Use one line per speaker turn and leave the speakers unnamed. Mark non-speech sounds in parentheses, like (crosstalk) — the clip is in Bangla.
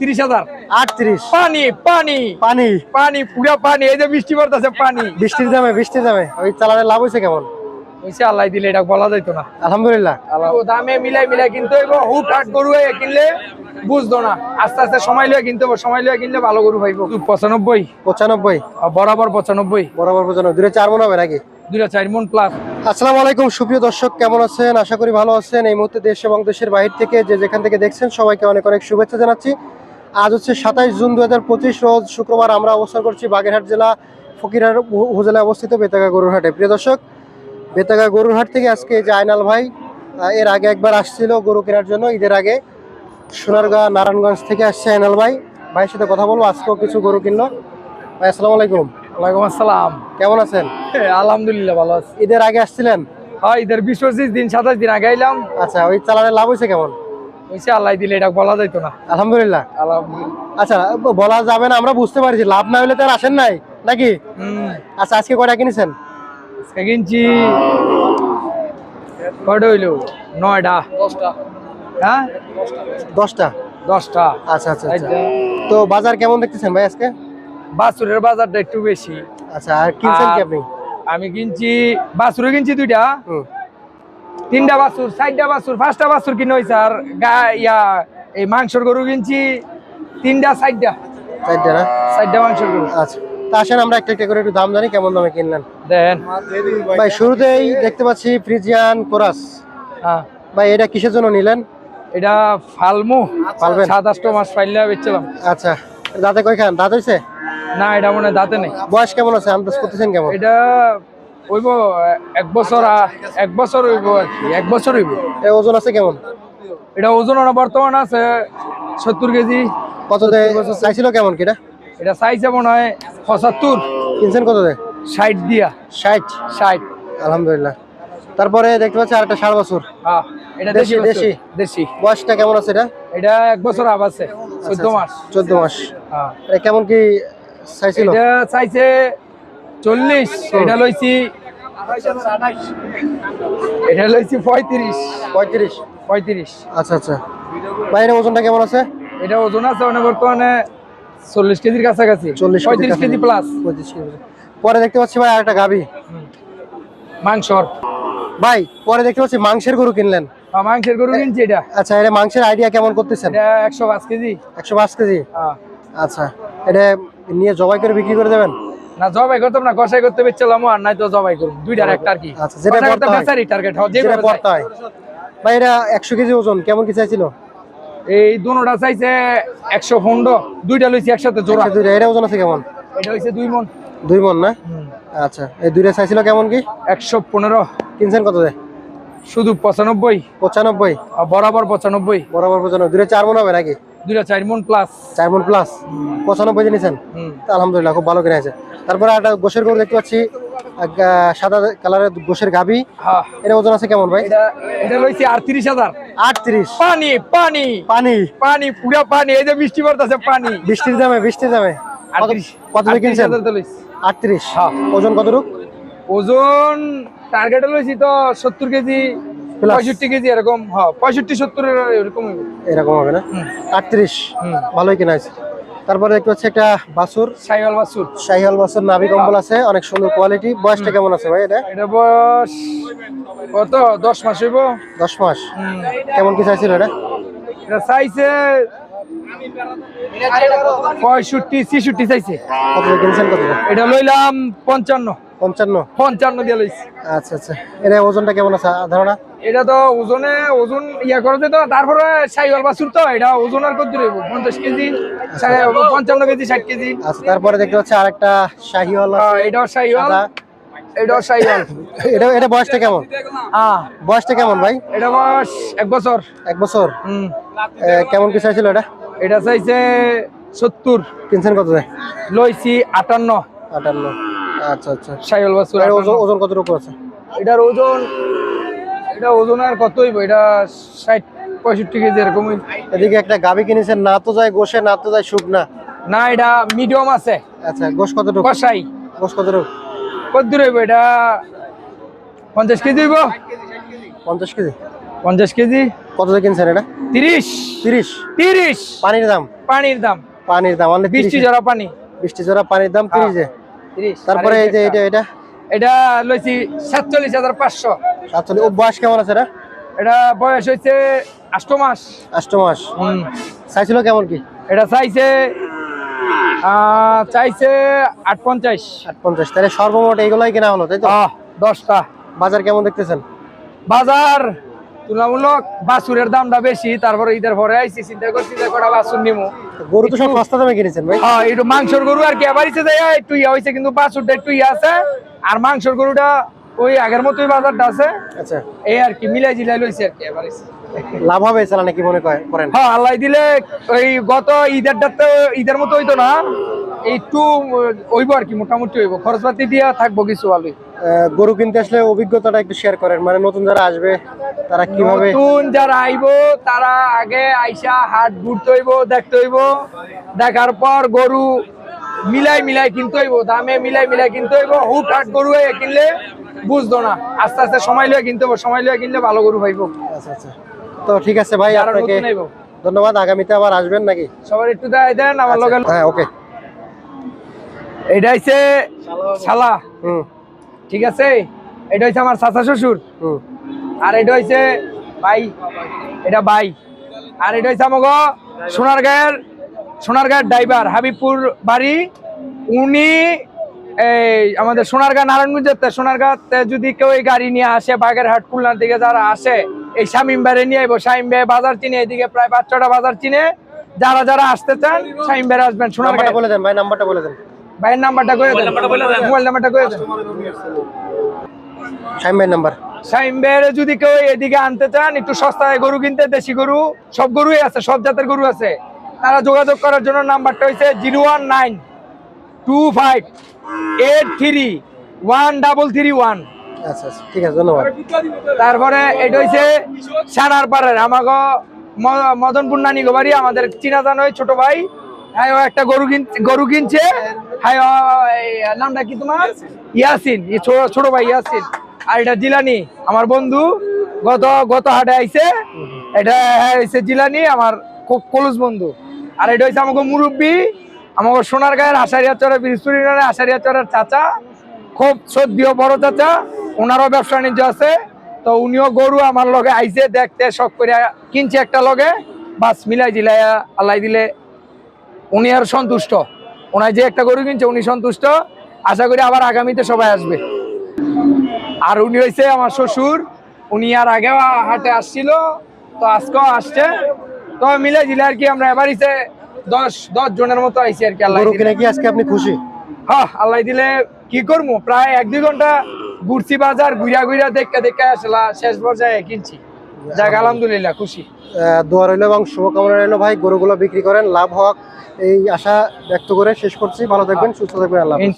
তিরিশ হাজার।
আটত্রিশ।
পানি পানি।
পানি।
পানি পুরা পানি। এই যে বৃষ্টি পড়তেছে পানি।
বৃষ্টির দামে বৃষ্টির দামে। ওই চালানের লাভ হয়েছে কেমন
ওইসে আল্লাহ দিলে এটা বলা যাইতো না।
আলহামদুলিল্লাহ।
দামে মিলাই মিলাই কিনতে হইব হুট হাট গরু কিনলে বুঝতো না। আস্তে আস্তে সময় লিয়ে কিনতে সময় লিয়ে কিনলে ভালো গরু পাইব পঁচানব্বই।
পঁচানব্বই।
বরাবর পঁচানব্বই।
বরাবর পঁচানব্বই। চার মন হবে নাকি?
দুটা চার মন প্লাস
আসসালামু আলাইকুম সুপ্রিয় দর্শক কেমন আছেন? আশা করি ভালো আছেন। এই মুহূর্তে দেশ এবং দেশের বাহির থেকে যে যেখান থেকে দেখছেন সবাইকে অনেক অনেক শুভেচ্ছা জানাচ্ছি। আজ হচ্ছে সাতাইশ জুন দু হাজার পঁচিশ রোজ শুক্রবার আমরা অবস্থান করছি বাগেরহাট জেলা ফকিরহাট উপজেলায় অবস্থিত বেতাগা গরুরহাটে প্রিয় দর্শক বেতাগা গরুরহাট থেকে আজকে যে আয়নাল ভাই এর আগে একবার আসছিল গরু কেনার জন্য ঈদের আগে সোনারগাঁ নারায়ণগঞ্জ থেকে আসছে আয়নাল ভাই। ভাইয়ের সাথে কথা বলব আজকেও কিছু গরু কিনলো। ভাই আসসালামু আলাইকুম।
ওয়ালাইকুম আসসালাম।
কেমন আছেন?
আলহামদুলিল্লাহ ভালো আছি।
ঈদের আগে আসছিলেন?
হ্যাঁ ঈদের বিশ পঁচিশ দিন সাতাশ দিন আগে আইলাম।
আচ্ছা ওই চালানের লাভ হয়েছে কেমন?
ওইসে আল্লাহ দিলে এটা বলা যাইতো না।
আলহামদুলিল্লাহ। আচ্ছা বলা যাবে না আমরা বুঝতে পারছি লাভ না হলে তো আর আসেন নাই নাকি?
হুম।
আচ্ছা আজকে কয়টা কিনেছেন?
আজকে কিনছি কয়টা হইল? নয়টা। হ্যাঁ?
দশটা?
দশটা।
আচ্ছা আচ্ছা আচ্ছা। তো বাজার কেমন দেখতেছেন ভাই আজকে?
বাছুরের বাজারটা একটু বেশি।
আচ্ছা আর কিনছেন কি আপনি?
আমি কিনছি বাছুরে কিনছি দুইটা।
হুম।
তিনটা বাছুর চারটা বাছুর পাঁচটা বাছুর কিনে হয়েছে আর গা ইয়া এই মাংসর গরু কিনছি তিনটা চারটা।
চারটা না?
চারটা মাংসর গরু।
আচ্ছা। তা আসেন আমরা একটা একটা করে একটু দাম জানি কেমন দামে কিনলেন? ভাই শুরুতেই দেখতে পাচ্ছি ফ্রিজিয়ান কোরাস।
হ্যাঁ।
ভাই এটা কিসের জন্য নিলেন?
এটা ফালমু।
ফালবেন?
সাত আটটা মাস ফাইলে বেচছিলাম।
আচ্ছা। দাঁতে কয় খান দাঁত হয়েছে?
না এটা মনে দাঁতে নেই।
বয়স কেমন আছে? আন্দাজ করতেছেন কেমন?
এটা হইব এক বছর এক বছর হইব আর কি এক বছর হইব।
এর ওজন আছে কেমন?
এটা ওজন বর্তমান আছে সত্তর কেজি।
কত দেয়? চাইছিল কেমন কিটা
এটা? সাইজে মনে হয় পঁচাত্তর।
কিনছেন কত দেয়?
ষাট দিয়া।
ষাট?
ষাট।
আলহামদুলিল্লাহ। তারপরে দেখতে পাচ্ছি আরেকটা ষাট বছর।
হ্যাঁ এটা
দেশি,
দেশি
দেশি? বয়সটা কেমন আছে এটা?
এটা এক বছর আব আছে চোদ্দ মাস।
চোদ্দ মাস।
হ্যাঁ
এটা কেমন কি চাইছিল
এটা চাইছে চল্লিশ এটা লইছি এটা লইছি পঁয়ত্রিশ।
পঁয়ত্রিশ।
পঁয়ত্রিশ।
আচ্ছা আচ্ছা। বাইরের ওজনটা কেমন আছে?
এটা ওজন আছে মানে বর্তমানে চল্লিশ কেজির কাছাকাছি।
চল্লিশ
পঁয়ত্রিশ কেজি প্লাস
পঁয়ত্রিশ কেজি পরে দেখতে পাচ্ছি ভাই আরেকটা গাবি
মাংসর
ভাই পরে দেখতে পাচ্ছি মাংসের গরু কিনলেন।
আহ, মাংসের গরু কিনছি এটা।
আচ্ছা এটা মাংসের আইডিয়া কেমন করতেছেন?
এটা একশো পাঁচ কেজি।
একশো পাঁচ কেজি?
হ্যাঁ।
আচ্ছা এটা নিয়ে জবাই করে বিক্রি করে দেবেন?
না জবাই করতাম না কষাই করতে বেচছিলাম আর নাই তো জবাই করুন দুইটার একটা আর কি।
আচ্ছা, যেটা
বেচারি টার্গেট হয়
যেটা হয় ভাই এটা একশো কেজি ওজন কেমন কি চাইছিল?
এই দুটা চাইছে একশো পনেরো দুইটা লইছি একসাথে জোড়া।
দুইটা এটা ওজন আছে কেমন?
এটা হইছে দুই মন।
দুই মন না? আচ্ছা এই দুইটা চাইছিল কেমন কি?
একশো পনেরো।
কিনছেন কত দেয়?
শুধু পঁচানব্বই।
পঁচানব্বই।
আর বরাবর পঁচানব্বই।
বরাবর পঁচানব্বই। দুইটা চার মন হবে নাকি?
দুইটা চার মন প্লাস
চার মন প্লাস পঁচানব্বই নিয়েছেন তা আলহামদুলিল্লাহ খুব ভালো কিনে আছে তারপরে একটা গোশের গরু দেখতে পাচ্ছি। সাদা কালারের গোশের গাবি
হ্যাঁ।
এটা ওজন আছে কেমন ভাই?
এটা আটত্রিশ হাজার।
আটত্রিশ।
পানি পানি।
পানি?
পানি পুরা পানি। এই যে বৃষ্টি পড়তেছে পানি।
বৃষ্টির দামে বৃষ্টির দামে। কত-
আটত্রিশ।
কত দিয়ে কিনছেন
38,000 তো লইছি।
আটত্রিশ।
হ্যাঁ।
ওজন কতটুক?
ওজন টার্গেট লইছি তো সত্তর কেজি। পঁয়ষট্টি কেজি এরকম হ্যাঁ পঁয়ষট্টি সত্তর এরকম
এরকম হবে না? আটত্রিশ?
হুম।
ভালোই কেনা আছে তারপরে দেখতে পাচ্ছি একটা বাছুর।
সাইওয়াল বাসুর
শাহিয়াল বাছুর নাভি কম্বল আছে অনেক সুন্দর কোয়ালিটি বয়সটা কেমন আছে ভাই এটা?
এটা বয়স কত? দশ মাস হইব।
দশ মাস। কেমন কি চাইছিল এটা?
এটা চাইছে পঁয়ষট্টি ছিষট্টি চাইছে।
কত কিনছেন কত
এটা লইলাম পঞ্চান্ন।
পঞ্চান্ন?
পঞ্চান্ন দিয়ে লইছি।
আচ্ছা আচ্ছা। এটা ওজনটা কেমন আছে ধারণা?
এটা তো ওজনে ওজন ইয়া করে তো তারপরে সাইওয়াল বাছুর তো এটা ওজন আর কত পঞ্চাশ কেজি পঞ্চান্ন কেজি ষাট কেজি।
আচ্ছা তারপরে দেখতে পাচ্ছি আরেকটা শাহিওয়াল
এটাও। এটাও সাইওয়াল (laughs)
এটা এটা বয়সটা কেমন?
হ্যাঁ।
বয়সটা কেমন ভাই?
এটা বয়স এক বছর।
এক বছর?
হুম।
কেমন কি চাইছিল এটা?
এটা চাইছে সত্তর।
কিনছেন কত দেয়
লইছি আটান্ন।
আটান্ন। আচ্ছা আচ্ছা।
বাছুর
এটার ওজন কতটুকু আছে?
এটার ওজন এটা ওজন আর কত হইব? এটা ষাট পঁয়ষট্টি কেজি এরকম
এদিকে একটা গাবি কিনেছেন না তো যায় গোশে না তো যায় শুকনা।
না না এটা মিডিয়াম আছে।
আচ্ছা গোশ কতটুকু?
কষাই
গোশ কতটুকু?
কত দূর হইব? এটা পঞ্চাশ কেজি হইব।
পঞ্চাশ কেজি?
পঞ্চাশ কেজি।
কত কিনছেন এটা?
তিরিশ।
তিরিশ?
তিরিশ।
পানির দাম?
পানির দাম।
পানির দাম অনলি
বৃষ্টি
তিরিশ।
জরা পানি।
বৃষ্টি জোড়া পানির দাম তিরিশ। যে
তিরিশ।
তারপরে এই যে এটা এটা?
এটা লইছি সাতচল্লিশ হাজার পাঁচশো।
সাতচল্লিশ। ও বয়স কেমন আছে এটা?
এটা বয়স হয়েছে আষ্ট মাস।
আষ্ট মাস।
হুম।
চাইছিল কেমন কি?
এটা চাইছে চাইছে আট পঞ্চাশ
আট পঞ্চাশ তাহলে সর্বমোট এইগুলাই কেনা হলো তাই তো?
দশটা।
বাজার কেমন দেখতেছেন?
বাজার তুলনামূলক বাছুরের দামটা বেশি তারপরে ঈদের পরে আইসি চিন্তা করছি যে কটা বাছুর নিমু।
গরু তো সব সস্তা দামে কিনেছেন ভাই?
হ্যাঁ একটু মাংসর গরু আর কি বাড়িতে যায় একটু ইয়া হয়েছে কিন্তু বাছুরটা একটু ইয়া আছে আর মাংসর গরুটা ওই আগের মতোই বাজারটা আছে।
আচ্ছা।
এই আর কি মিলাই জিলাই লইছে আর কি এবার
লাভ হবে চালা নাকি মনে করে- করেন?
হ্যাঁ আল্লাহ দিলে ওই গত ঈদেরটা তো ঈদের মতো হইতো না একটু হইব আর কি মোটামুটি হইব। খরচপাতি দিয়া থাকব কিছু ভালোই।
গরু কিনতে আসলে অভিজ্ঞতাটা একটু শেয়ার করেন। মানে নতুন যারা আসবে তারা কীভাবে
নতুন যারা আইবো তারা আগে আইসা হাট ঘুরতে হইব দেখতে হইব। দেখার পর গরু মিলাই মিলাই কিনতে হইব দামে মিলাই মিলাই কিনতে হইব। হুট হাট গরু হয়ে কিনলে বুঝতো না। আস্তে আস্তে সময় লিয়ে কিনতে হইব সময় লিয়ে কিনলে ভালো গরু পাইবো।
আচ্ছা আচ্ছা। তো ঠিক আছে ভাই আপনাকে
নতুন আইবো।
ধন্যবাদ। আগামীতে আবার আসবেন নাকি?
সবার একটু দেয় দেন আমার লগে
হ্যাঁ ওকে।
এটা হইছে শালা।
হুম।
ঠিক আছে? এটা হইছে আমার চাচা শ্বশুর। আর এটা হইছে ভাই এটা ভাই। আর এটা হইছে আমাকে সোনারগাঁয়ের সোনারগাঁয়ের ড্রাইভার হাবিবপুর বাড়ি। উনি এই আমাদের সোনারগাঁ নারায়ণগঞ্জের সোনারগাঁতে যদি কেউ এই গাড়ি নিয়ে আসে বাগেরহাট খুলনার দিকে যারা আসে এই শামিম বাড়ি নিয়ে আইবো। শামিম ভাই বাজার চিনে এদিকে প্রায় পাঁচ ছটা বাজার চিনে। যারা যারা আসতে চান শামিম ভাই আসবেন সোনারগাঁ
বলে দেন ভাই নাম্বারটা বলে দেন।
ভাইয়ের নাম্বারটা করে দেন। মোবাইল নাম্বারটা করে দেন।
ভাই নাম্বার।
বেড়ে যদি কেউ এদিকে আনতে চান একটু সস্তায় গরু কিনতে দেশি গরু সব গরুই আছে সব জাতের গরু আছে। তারা যোগাযোগ করার জন্য নাম্বারটা হচ্ছে zero one nine two five eight three one double three one.
আচ্ছা আচ্ছা ঠিক আছে ধন্যবাদ।
তারপরে এটা হচ্ছে সানার পাড়ের আমাকে ম- মদনপুর নানি গোবারি আমাদের চিনা জানো ওই ছোট ভাই। হ্যাঁ ও একটা গরু কিন- গরু কিনছে। হ্যাঁ নামটা কি তোমার? ইয়াসিন। ছোট ভাই ইয়াসিন। আর এটা জিলানি, আমার বন্ধু। গত গত হাটে আইছে। এটা হ্যাঁ হইছে জিলানি, আমার খুব ক্লোজ বন্ধু। আর এটা হচ্ছে আমাকে মুরব্বী। আমাকে সোনার গায়ের আশারিয়া চরের বৃহস্পতি আশারিয়া চরের চাচা। খুব সদ্য বড় চাচা। ওনারও ব্যবসা বাণিজ্য আছে। তো উনিও গরু আমার লগে আইছে, দেখতে, শখ করে কিনছে একটা লগে। বাস মিলাই জিলাইয়া আল্লাহ দিলে উনি আর সন্তুষ্ট। ওনার যে একটা গরু কিনছে উনি সন্তুষ্ট। আশা করি আবার আগামীতে সবাই আসবে। আর উনি হয়েছে আমার শ্বশুর। উনি আর আগেও হাটে আসছিল তো আজকেও আসছে। তো মিলে জিলে আর কি আমরা এবার এবারই দশ দশ জনের মতো আইছি আর কি আল্লাহ
কি আজকে আপনি খুশি?
হ্যাঁ আল্লাহ দিলে কি করব? প্রায় এক দুই ঘণ্টা ঘুরছি বাজার ঘুরিয়া ঘুরিয়া দেখা দেখা আসলা শেষ পর্যায়ে কিনছি। যাক, আলহামদুলিল্লাহ, খুশি
দোয়া রইল এবং শুভকামনা রইল ভাই, গরুগুলো বিক্রি করেন, লাভ হওয়া এই আশা ব্যক্ত করে শেষ করছি ভালো থাকবেন, সুস্থ থাকবেন, আল্লাহ।